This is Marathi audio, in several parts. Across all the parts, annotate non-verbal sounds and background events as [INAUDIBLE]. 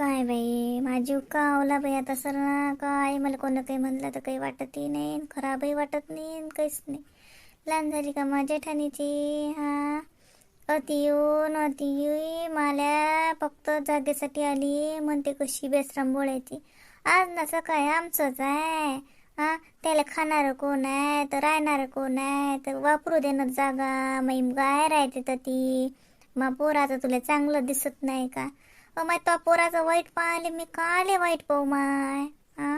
काय बाई? माझी कावला बाई आता सर काय? मला कोणं काही म्हणलं तर काही वाटतही नाही खराबही वाटत नाही काहीच नाही. लहान झाली का माझ्या ठाणीची? हा? अति येऊन अति येई. मला फक्त जागेसाठी आली. म्हणते कशी बेसराम बोलायची आज ना सकाळी आमचंच आहे. हा? त्याला खाणारं कोण आहे? तर राहणारं कोण आहे? तर वापरू देणार जागा. मैम काय राहते तर ती. मग पोराचं तुला चांगलं दिसत नाही का? माय तो पोराचं वाईट पाहिले मी काले वाईट पाहू माय? हा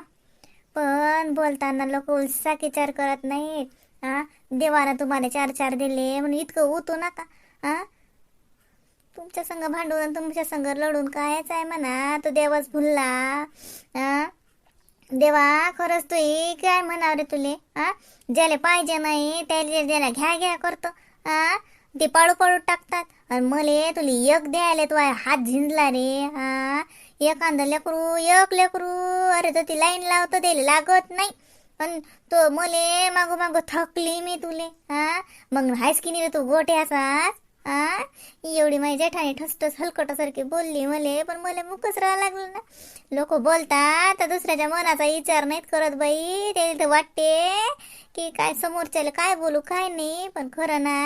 पण बोलताना लोक उलसा विचार करत नाहीत. हा देवानं तुम्हाला चार चार दिले म्हणून इतकं उतू नका. हा तुमच्या संग भांडून तुमच्या संग लढून कायच आहे म्हणा? तो देवच भुलला. हा देवा खरंच तू काय म्हणाव रे तुले? हा ज्याला पाहिजे नाही त्याला ज्याला घ्या घ्या करतो. हा ते पाळू पाळू टाकतात. आणि मले तुला एक द्यायला तू हात झिंजला रे हा एखादं लेकरू एक लेकरू अरे तर ती लाईन लावतो द्यायला लागत नाही. पण तो मले मागो मागो थकली मी तुले हा मग हायस की नाही तू गोटे असा हा एवढी माझी जेठाणी ठसठस हलकटासारखी बोलली मले पण मला मुकच राहा लागलं ना. लोक बोलतात तर दुसऱ्याच्या मनाचा विचार नाहीत करत बाई. ते तर वाटते की काय समोरच्याला काय बोलू काय नाही पण खरं ना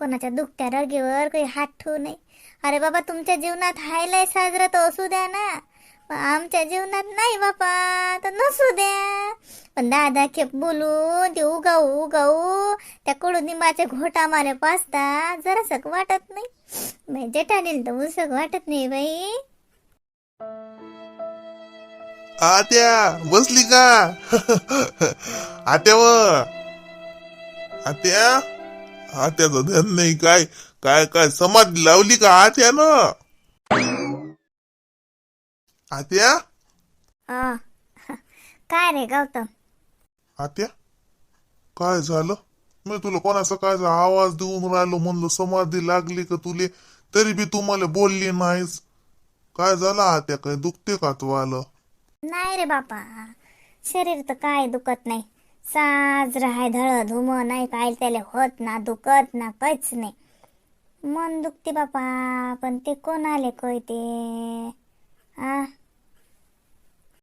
कोणाच्या दुखत्या रगेवर काही हात ठेवू नाही अरे बाबा तुमच्या जीवनात हायलाय साजरा तर असू द्या ना. पण आमच्या जीवनात नाही बापा तर नसू द्या. पण दादा खेप बोलून ते उगाऊ उगाऊ त्या कडुनिंबाचे घोटा मारे पाचता जरासक वाटत नाही. बाई जेठानील तर उसक वाटत नाही बाई. आत्या बसली का? आत्यावर [LAUGHS] आत्या? आत्याचं ध्यान नाही काय काय काय समाधी लावली का आत्या अ, काय रे गौतम? आत्या काय झालं? मी तुला कोणाचा काय आवाज देऊन राहिलो म्हणलं समाधी लागली का तुले? तरी बी तू मला बोलली नाहीस. काय झालं आत्या काय दुखते का तू आलं नाही रे बापा शरीर तर काय दुखत नाही. साज राहाय धळ धुम नाही पाहिलं त्याला होत ना दुखत ना काहीच नाही. मन दुखते बापा पण ते कोणाले कळते? आ?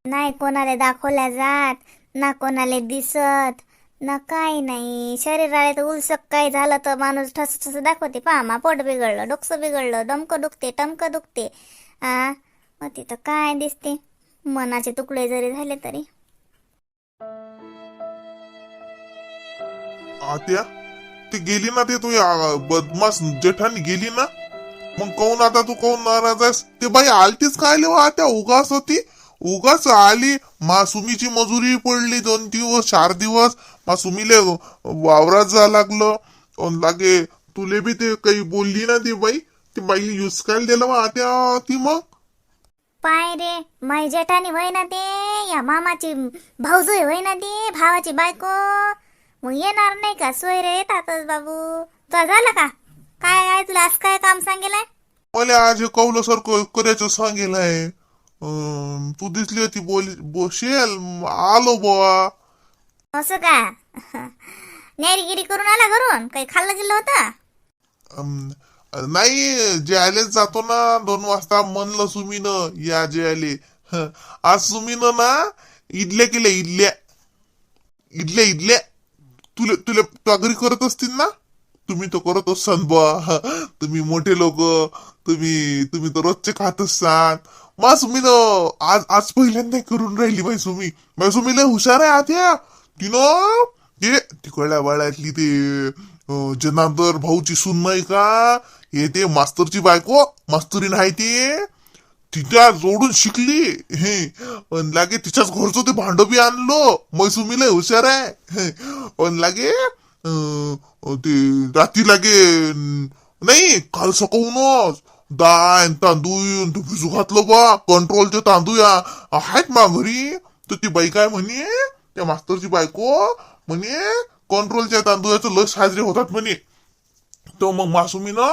नाही कोणाला दाखवल्या जात ना कोणाला दिसत ना काही नाही. शरीराला तर उलसक काही झालं तर माणूस ठस ठस दाखवते. पहा मा पोट बिघडलं डोकसं बिघडलं दमकं दुखते टमकं दुखते. आ? मग तिथं काय दिसते? मनाचे तुकडे जरी झाले तरी. आत्या ती गेली ना ते तू या बदमास जेठानी गेली ना? मग कोण आता तू कोण नाराज आहेस? ते बाई आलतीच काय लेवा हो आत्या? उगाच होती. उगाच आली. मासुमीची मजुरी पडली दोन दिवस चार दिवस. मासुमीले वावरात जा लागलं. लागे तुले बी ते काही बोलली ना ती बाई? ती बाई युसकायला दिलं वा आत्या ती मग? पाय रे मै जेठानी वय ना ते. या मामाची भाऊजू होय ना ती भावाची बायको. मग येणार नाही का? सोय रे येतातच बाबू. तुझा झालं का? काय आहे तुला आज काय काम सांगेलाय मला आज कौलं सारखं करायचं सांगेल आहे अं, तू दिसली होती बोली बोशेल. आलो बुवा. असं का? नेरीगिरी करून आला घरून? काही खाल्लं गेलं होतं? अम, नाही जे आले जातो ना. दोन वाजता म्हणलं सुमीनं या जे आले हं, आज सुमीनं ना इडल्या केल्या इडल्या. इडल्या इडल्या. तुले तुले त्या करत असतील ना? तुम्ही तर करत असाल बा तुम्ही मोठे लोक तुम्ही तुम्ही तर रोजचे खात असाल मा सुमीनं आज आज पहिल्यांदा करून राहिली बाई सुमी बाई सुमी लय हुशार आहे आत्या. तिनं ते तिकडल्या वाड्यातली ते अं, भाऊची सून नाही का? हे ते मास्तरची बायको मास्तरीन आहे ते. तिच्या जोडून शिकली. हे अन लागे तिच्याच घरचं ते भांड बी आणलो. मैसुमीला हुशार आहे. अन लागे ते राती लागे नाही काल सकवूनच दाळ तांदूळ भिजू घातलं बा. कंट्रोलचे तांदूळ या आहेत मा घरी. तर ती बाई काय म्हणे त्या मास्तरची बायको म्हणे कंट्रोलच्या तांदूळाचं लस साजरे होतात म्हणे. तर मग मासुमी ना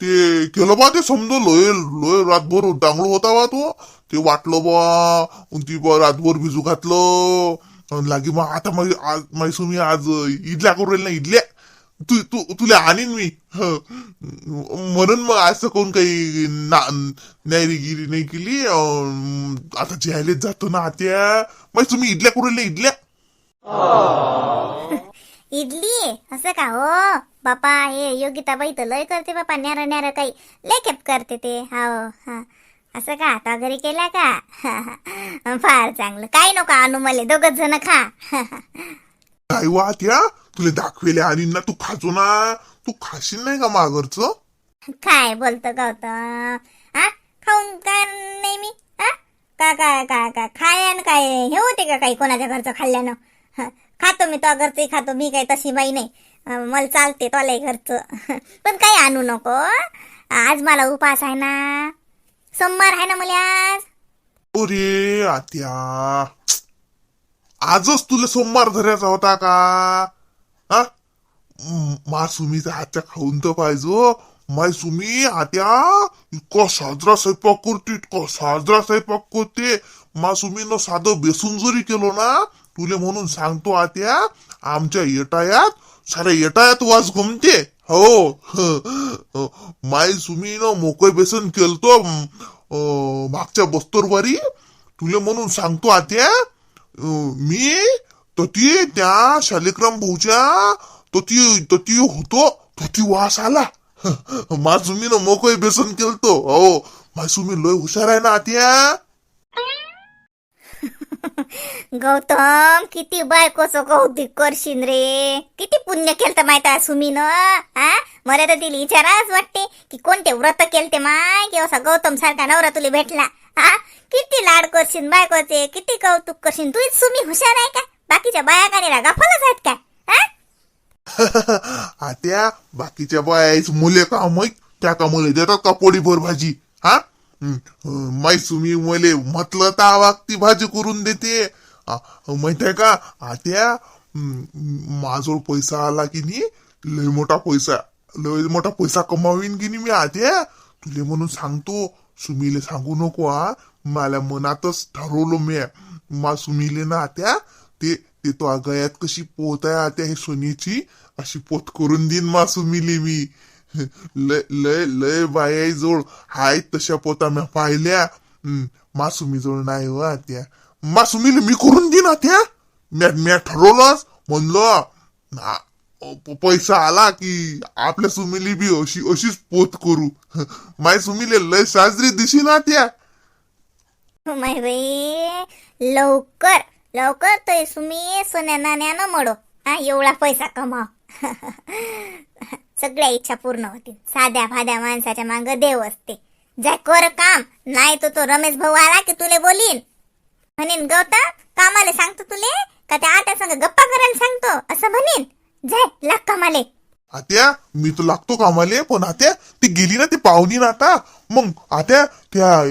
ते केलं बा ते समजा लोय लोय रातभर डांगलो होता बा तो. ते वाटलं बा ती बा रातभर भिजू घातलं. अन लागे मग आता माझी आज मायसुमी आज इडल्या करू राहील ना इडल्या. तू तू तुला आणीन मी. म्हणून मग असं कोण काही ना- न्यायगिरी नाही केली. अं, आता जेहायलेच जातो ना आत्या. माहिती तुम्ही इडल्या कुरले इडल्या. [LAUGHS] इडली असं का? हो बापा हे योगिताबाई तर लय करते बापा न्यारा न्यारा काही. लय खेप करते ते. हो हा. असं का? आता घरी केला का? [LAUGHS] फार चांगलं. काय नको आणू मला दोघच जण खा. [LAUGHS] काय वा आत्या? तुला दाखवेले आणीन ना तू खाजो ना. तू खाशील नाही का माघरचं? काय बोलतो गौतम? हा खाऊन काय नाही मी? हा का काय काय काय खायन काय? हे होते का काही कोणाच्या घरचं खाल्ल्यानं? खातो मी तो घरचंही खातो मी काही तशी बाई नाही. मला चालते तोलाही घरचं. [LAUGHS] पण काही आणू नको आज मला उपास आहे ना. सोमवार आहे ना मला आज. हो अरे आत्या. आजच तुला सोमवार धरायचा होता का? हा? मा सुमीचा हात्या खाऊन तर पाहिजो हो. माय सुमी आत्या इतका साजरा स्वयंपाक करते इतका साजरा स्वयंपाक करते. मा सुमीनं साधं बेसून जरी केलो ना तुले म्हणून सांगतो आत्या आमच्या येटायात साऱ्या येटायात वास घुमते. हो. माय सुमीनं मोकळ बेसन केलतो मागच्या बस्तरवारी. तुले म्हणून सांगतो आत्या मी तो ती त्या शालिक्रम भाऊच्या तो ती तो ती होतो तो ती वास आला. मासुमीनं मोकळे बेसन केलतो. हो. मासुमी लय हुशार आहे ना आत्या? [LAUGHS] गौतम किती बायकोचं कौतुक करशील रे. किती पुण्य केलं माहीत आहे सुमीनं? हा मला तर तिला विचाराच वाटते की कोणते व्रत केलते माय? की असा गौतम सारखा नवरा तुला भेटला. हा किती लाड करशील बायकोचे किती कौतुक करशील तू सुमी हुशार आहे का? बाकीच्या बाया काढीला गफलच आहेत काय हा [LAUGHS] आत्या बाकीच्या बायाच मुले का माहीत त्या का मुले देतात का पोळीभर भाजी? हा हं, माई सुमी मले म्हटलं तर आवाक ती भाजी करून देते. आ, माहीत आहे का आत्या माझोड पैसा आला की नाही लय मोठा पैसा लय मोठा पैसा कमावीन की नाही मी आत्या तुले म्हणून सांगतो सुमीले सांगू नको हा मला मनातच ठरवलं मी. मा सुमीले ना आत्या ते ते तो आगयात कशी पोत आहे आत्या हे सोनीची अशी पोत करून देईन मा सुमीले मी. लय लय लय बायाई जोड हाय तशा पोता मी पाहिल्या. मासुमी जोड नाही हो त्या मासुमीले मी करून देईन त्या. म्या म्या ठरवलंच. म्हणलं पैसा आला की आपल्या सुमिली बी अशी अशीच पोत करू. [LAUGHS] माय सुमिले लय साजरी दिशी ना त्या. माय बाई लवकर लवकर तो सुमी सोन्या नाण्यानं मडो. हा एवढा पैसा कमाव. [LAUGHS] सगळ्या इच्छा पूर्ण होतील. साध्या फाद्या माणसाच्या मांग देव असते. जाय कर काम. नाही तर तो रमेश भाऊ आला की तुले बोलीन. म्हणेन गौतम कामाले सांगतो तुले का त्या आत्या संग गप्पा करायला सांगतो? असं म्हणेन. जाय लाग कामाले. आत्या मी तर लागतो कामाले पण आत्या ती गेली ना ती पाहुणी ना आता. मग आत्या त्या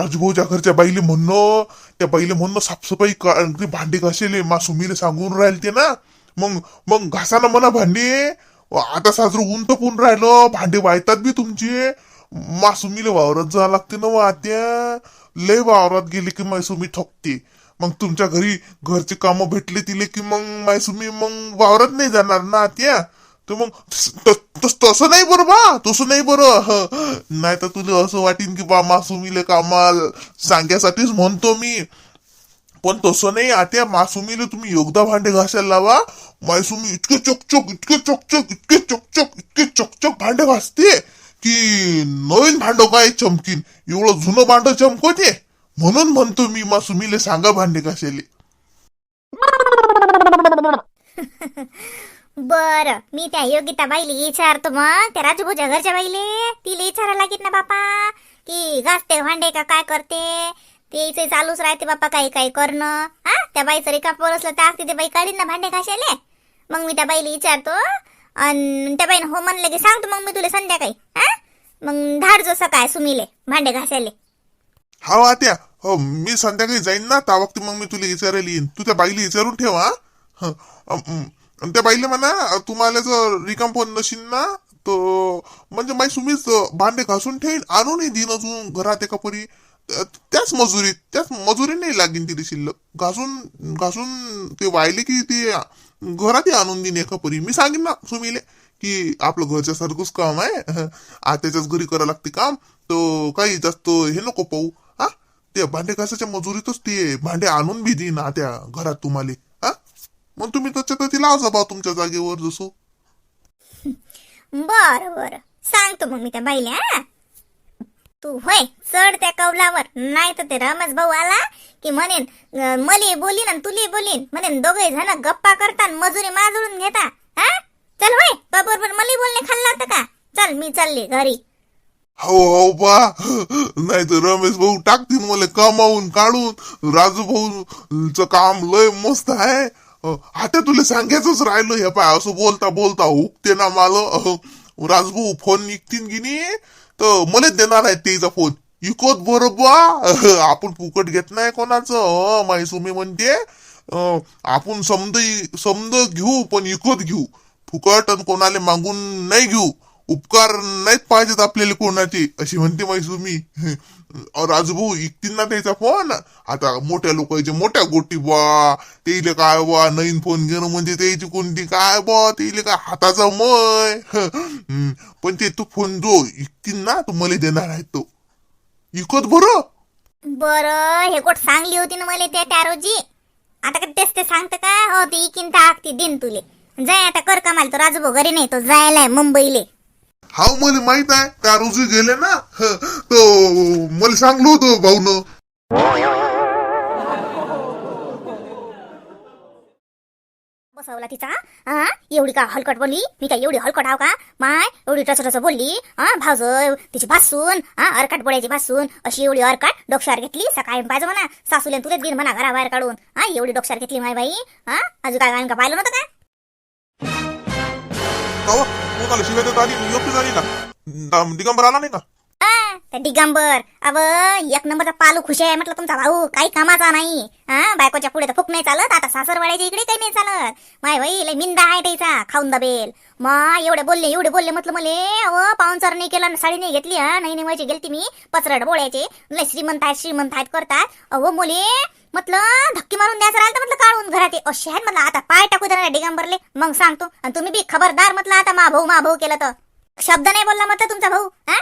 राजभाऊच्या घरच्या बाईले म्हणणं त्या बाईले म्हणणं साफसफाई का- भांडे घासेले मा सुमीले सांगून राहिले ते ना. मग मग घासा ना म्हणा भांडे. आता साजरं ऊन तपून राहिलं भांडे वायतात बी तुमचे. मासुमीला वावरत वावरात जावं लागते ना व आत्या. लय वावरात गेले की मायसुमी ठोकते. मग तुमच्या घरी घरचे कामं भेटले तिले की मग मायसुमी मग वावरात नाही जाणार ना आत्या? तर मग तसं नाही बरं बा तसं नाही बरं. नाही तर तुला असं वाटीन की बा मासुमीले कामाल सांग्यासाठीच म्हणतो मी. पण तसं नाही आत्या मासुमीले तुम्ही योगदा भांडे घासायला लावा. मायसुमी इतके चकचक इतके चकचक इतके चकचक इतके चकचक भांडे घासते की नवीन भांडं काय चमकीन. एवढं जुनं भांडं चमकवते. म्हणून म्हणतो मी मासुमीले सांगा भांडे घासायले. [LAUGHS] बर मी त्या योगिता बाईले विचारतो मग त्या राजूभाऊच्या घरच्या बाईले तिला विचारा लागेल ना बापा की घासते भांडे का काय करते? ते इथे चालूच राहते बापा काही काही करणं. हा? त्या बाईचं रिकाप असलं तर असते ते बाई काढीन ना भांडे घासायले. मग मी त्या बाईला विचारतो आणि त्या बाईनं हो म्हणलं की सांगतो मग मी तुला संध्याकाळी. हा? मग धाड जो सकाळ सुमिले भांडे घासायले. हा आत्या. हो मी संध्याकाळी जाईन ना त्या वक्ती मग मी तुला विचारायला येईन. तू त्या बाईला विचारून ठेव हा. त्या बाईला म्हणा तुम्हाला जर रिकाम फोन नशील ना तो म्हणजे माई सुमीच भांडे घासून ठेवीन. आणूनही देईन अजून घरात एका परी. त्याच मजुरीत त्याच मजुरी नाही लागेन तिथे शिल्लक. घासून घासून ते वाहिले की ते घरातही आणून देईन एका परी. मी सांगेन ना सुमीले की आपलं घरच्या सारखंच काम आहे. [LAUGHS] आत्याच्याच घरी करावं लागते काम. तो काही जास्त हे नको पाहू. हा? ते भांडे घासाच्या मजुरीतच ते भांडे आणून बी देईन त्या घरात तुम्हाला. हा? मग तुम्ही त्याच्या ती लावा बा तुमच्या जागेवर जसो. [LAUGHS] बर बर. सांगतो मग मी त्या बाईला तू होय चढ त्या कौलावर. नाही तर ते रमेश भाऊ आला की म्हणेन अं, मले बोलीन आणि तुले बोलीन. म्हणेन दोघे जण गप्पा करतात मजुरी माजुरून घेता. हा? चल होय का बरोबर मला बोलणे खाल्ला होतं का? चल मी चालली घरी. हो हो बा. नाही तर रमेश भाऊ टाकतील मला कमावून काढून. राजू भाऊच काम लय मस्त आहे. आता तुला सांगायचंच राहिलं हे पाय असं बोलता बोलता हुकते ना मला. राजू भाऊ फोन निघतील की नाही? तर मलाच देणार आहे तेचा फोन इकोत बरोबर [LAUGHS] आपण फुकट घेत नाही कोणाचं. माई सुमी म्हणते आपण समज समज घेऊ पण इकत घेऊ. फुकट आणि कोणाला मागून नाही घेऊ. उपकार नाहीत पाहिजेत आपल्याला कोणाचे अशी म्हणते माहिती तुम्ही राजभाऊ इकतींना त्याचा फोन आता मोठ्या लोकांचे मोठ्या गोटी बा तेले काय बा नवीन फोन घेणं म्हणजे त्याची कोणती काय बा तेले काय हाताचा मय. पण ते तो फोन जो इकतींना तो मला देणार आहे तो. इकत बरं? बर हे कोट सांगली होती ना मला त्या त्या रोजी आता का तेच ते सांगतं का? हो ती इकिन टाक ती दिन तुले. जाय आता कर कमाल तो राजभाऊ घरी नाही तो जायलाय मुंबईले. हा मला माहीत आहे त्या रोजी गेले ना तो मला सांगलो होतं भाऊनं. बसवला तिचा हा एवढी का हलकट बोलली? मी काय एवढी हलकट आव का? माय एवढी टच टच बोलली हा भाऊज तिची भासून हा अरकाट बोळ्याची भासून अशी एवढी अरकाट डोक्षार घेतली सकाळी पाहिजे म्हणा सासूले तुलेच गेली म्हणा घराबाहेर काढून हा एवढी डोक्षार घेतली माय बाई हा अजून काय का पाहिलं नव्हतं का कावा कोणाला शिवाय देत आली योग्य झाली का दा- दिगंबर आला नाही का आ, त्या दिगंबर. अव एक नंबरचा पालू खुश आहे म्हटलं तुमचा भाऊ. काही कामाचा नाही. हा बायकोच्या पुढे तर फुक नाही चालत. आता सासरवाड्याच्या इकडे काही नाही चालत. माय भाई लय मिंदा आहे त्याचा. खाऊन दबेल मग एवढे बोलले एवढे बोलले म्हटलं मले. अव पाहुणचार नाही केला साडी नाही घेतली हा. नाही नाही गेलती मी. पचरड बोळ्याचे. लय श्रीमंत आहेत श्रीमंत आहेत करतात. अव मुले म्हटलं धक्की मारून द्यायचं राहिलं तर म्हटलं काढून घरात असे आहेत म्हटलं आता पाय टाकू देणार डिगंबरले मग सांगतो. आणि तुम्ही बी खबरदार म्हटलं आता मा भाऊ मा भाऊ केलं तर. शब्द नाही बोलला म्हटलं तुमचा भाऊ हा?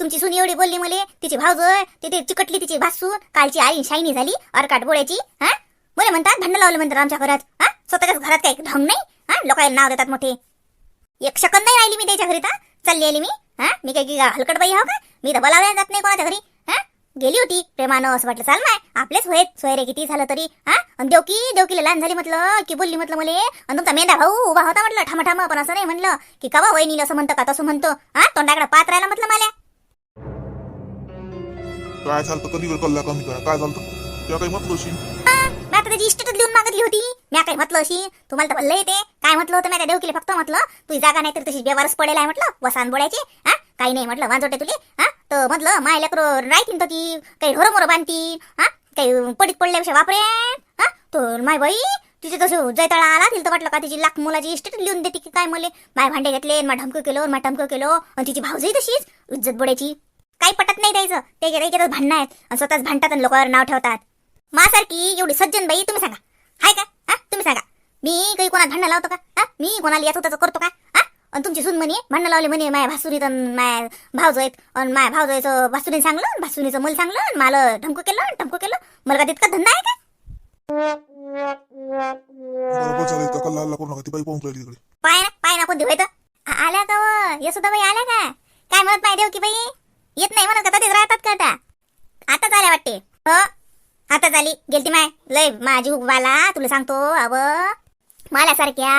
तुमची सून एवढी बोलली मले तिची भाऊज तिथे चिकटली तिची भासू कालची आई शाईनी झाली अरकाट बोळ्याची हा? मुले म्हणतात भांडण लावलं म्हणतात आमच्या घरात हा? स्वतःच्याच घरात काही ढंग नाही हा? लोकांना नाव देतात मोठे. एक शकंद नाही राहिली मी त्याच्या घरी तर? चालली आली मी हा? मी काही हलकट बाई हो का? मी तर बोलावल्या जात नाही कोणाच्या घरी हा? गेली होती प्रेमानं असं वाटलं चाल माय आपलेच होत सोयरे किती झालं तरी हा? आणि देवकी देवकीला लहान झाली म्हटलं की बोलली म्हटलं मले आणि तुमचा मेंदा भाऊ उभा होता म्हटलं ठामा पण असं नाही म्हणलं की कवा वहिनीला असं म्हणतं का तसं म्हणतो हा? तोंडाकडे पात राहिला म्हटलं मला. काय झालं कधी वेळ कल्ला कमी करा काय झालं तेव्हा काही म्हटलं अशी त्याची इष्टच लिहून मागितली होती. मी काय म्हटलं अशी तुम्हाला तर भल्लं येते काय म्हटलं होतं मी त्या देवकीला फक्त म्हटलं तुझी जागा नाही तर तशी बेवारस पडेल आहे म्हटलं. वसान बोलायची हा? काही नाही म्हटलं. वांजोटे तुले. हा? तर म्हटलं माय लेकर राहतील तर ती काही ढोरं बांधती हा? काही पडीत पडल्यापेक्षा वापरे हा? तर माय बाई तिचे तसं जैताळा आला तिला तर वाटलं का तिची लाख मुलाची इस्टेट लिहून देते की काय मले? माय भांडे घेतले मा ढमकं केलं मा टमकं केलं. आणि तिची भाऊजही तशीच. इज्जत बोडायची काही पटत नाही द्यायचं. त्याच्या त्याच्यातच भांडणं आहेत. आणि स्वतःच भांडतात आणि लोकांवर नाव ठेवतात. मासारखी एवढी सज्जन बाई तुम्ही सांगा. हाय का? हा? तुम्ही सांगा. मी काही कोणाला भांडण लावतो का? हा? मी कोणाला याचं त्याचं करतो का? हा? आणि तुमची सून म्हणे भांडण लावले म्हणे माया भासुरीत माया भावजो आहेत आणि माया भावजोयचं भासुरीने सांगलं भासुरीचं मला सांगलं आणि मला ढमकं केलं आणि ढमकं केलं. मला का तितका धंदा आहे का? ती पाय ना पाय ना कोणती होय तर. आल्या का व? यशोदा बाई आल्या का? काय म्हणत पाय देव की बाई? येत नाही म्हणत का राहतात का आता? आताच आल्या वाटते. हो आता झाली गेलती माय. लय माझी उगवाला तुला सांगतो अव. माल्यासारख्या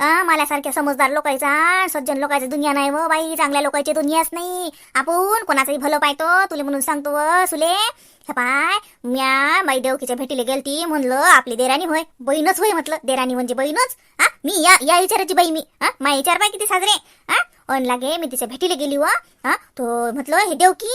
अं, माल्यासारख्या समजदार लोकांचा सज्जन लोकांची दुनिया नाही व बाई. चांगल्या लोकांची दुनियाच नाही. आपण कोणाचंही भलं पाहतो तुला म्हणून सांगतो व. सुले हे पाय म्या बाई देवकीच्या भेटीला गेलती म्हणलं आपली देराणी होय. बहीणच होय म्हटलं. देराणी म्हणजे बहीणच. हा मी या या विचाराची बाई मी. हा मा विचार पाय किती साजरे. हा अन लागे मी तिच्या भेटीला गेली व. हा? तो म्हटलं हे देवकी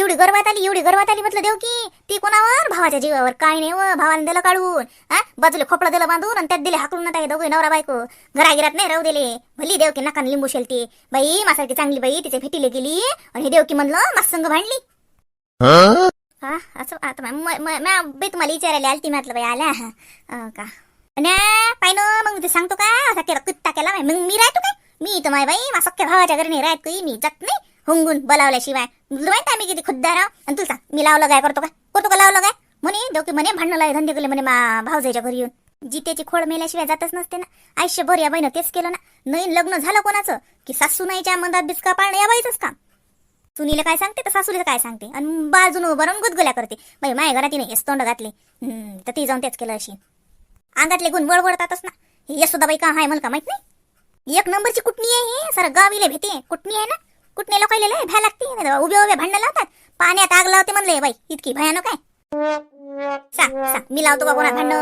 एवढी गर्वात आली एवढी गर्वात आली म्हटलं देवकी ती कोणावर? भावाच्या जीवावर. काय नाही व भावाने दिलं काढून. हा? बाजूला खोपडं दिलं बांधून आणि त्यात दिले हाकलून ना त्या दोघे नवरा बायको. घरागिरात नाही राहू दिले. भली देवकी नकान लिंबू शेलती. बाई मासारखी चांगली बाई तिच्या भेटीला गेली आणि हे देवकी म्हणलं मास संग भांडली. हा? असं आता म- बाई तुम्हाला विचारायला आलती म्हटलं बाई आल्या. का? पाहिलं मग ते सांगतो का? असा केला कुत्ता केला. मग मी राहतो काय? मी तर माय बाई मा सख्या भावाच्या घरी राहत काही मी जात नाही हुंगून बोलावल्याशिवाय. तुला माहिती आहे मी किती खुद्दार आहो. आणि तुला सांग मी लावलं काय करतो का करतो का लावलं काय? म्हणे देऊ की म्हणे भांडणं लाय धंदे केले म्हणे मा भाऊजाईच्या घरी येऊन. जितेची खोड मेल्याशिवाय जातच नसते ना. आयुष्यभर या बाईनं तेच केलं ना. नवीन लग्न झालं कोणाचं? की सासूनाईच्या मंदात बिस्का पाळणं या बाईचंच काम. सुनीला काय सांगते? तर सासूला काय सांगते? आणि बाजून उभं राहून गुदगुल्या करते. बाई माय घरात तिने हेच तोंड घातले. तर ती जाऊन तेच केलं अशी. अंगातले गुण वळवळतातच ना. हे सुद्धा बाई का हाय मला का माहीत नाही? एक नंबरची कुटणी आहे ही. सर गावीले भेटे. कुटणी आहे ना? कुटणी लोकायला लय भ्या लागते. उभे उभे भांडणं लावतात. पाण्यात आग लावते म्हणले बाई इतकी भयानक आहे. सांग सांग मी लावतो का कोणा भांडण.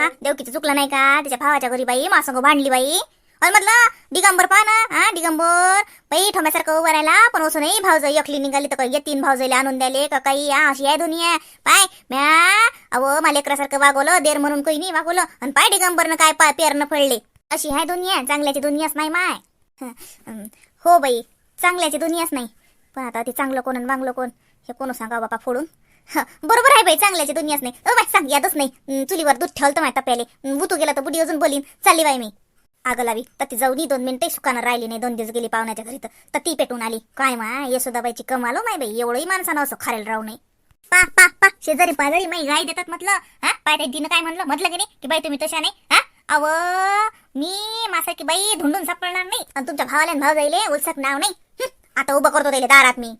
हा देवकीचं चुकलं नाही का? त्याच्या भावाच्या घरी बाई मासंग भांडली बाई. आणि म्हटलं दिगंबर पहा ना हा दिगंबर. बाई ठोम्यासारखं उभं राहिला पण असं नाही भाऊज एकली निघाली तर काही तीन भाऊजाईला आणून द्याले का काही? हा अशी आहे दुनिया. पाय म्या अहो मला लेकरासारखं वागवलं देर म्हणून काही नाही वागवलं. आणि पाय दिगंबरनं काय पाय पेरनं फळले अशी आहे दुनिया चांगल्याची दुनियाच नाही माय हो बाई चांगल्याची दुनियाच नाही. पण आता ते चांगलं कोण आणि कोण हे कोण सांगा बापा फोडून? बरोबर आहे बाई चांगल्याची दुनियाच नाही. अ बाई सांग यादच नाही. चुलीवर दूध ठेवलं तर माय टप्प्याले. बुतू गेला तर बुडी अजून बोलीन. चालली बाई मी. आग लावी तर ती जाऊ दी दोन मिनिटं सुकानं राहिली नाही. दोन दिवस गेली पाहुण्याच्या घरी तर. ती पेटून आली. काय मा यशोदाबाईची कमाल हो माय बाई. एवढंही माणसानं असं खारेल राहू नये. पा पा पा शेजारी पाजारी माई गाय देतात म्हटलं. हा पाय त्या तिनं काय म्हणलं? म्हटलं की नाही की बाई तुम्ही तशा नाही. हा? अव मी मासाकी बाई धुंडून सापडणार नाही. आणि तुमच्या भावाला भाव जाईल उलसक नाव नाही. आता उभं करतो त्याला दारात मी.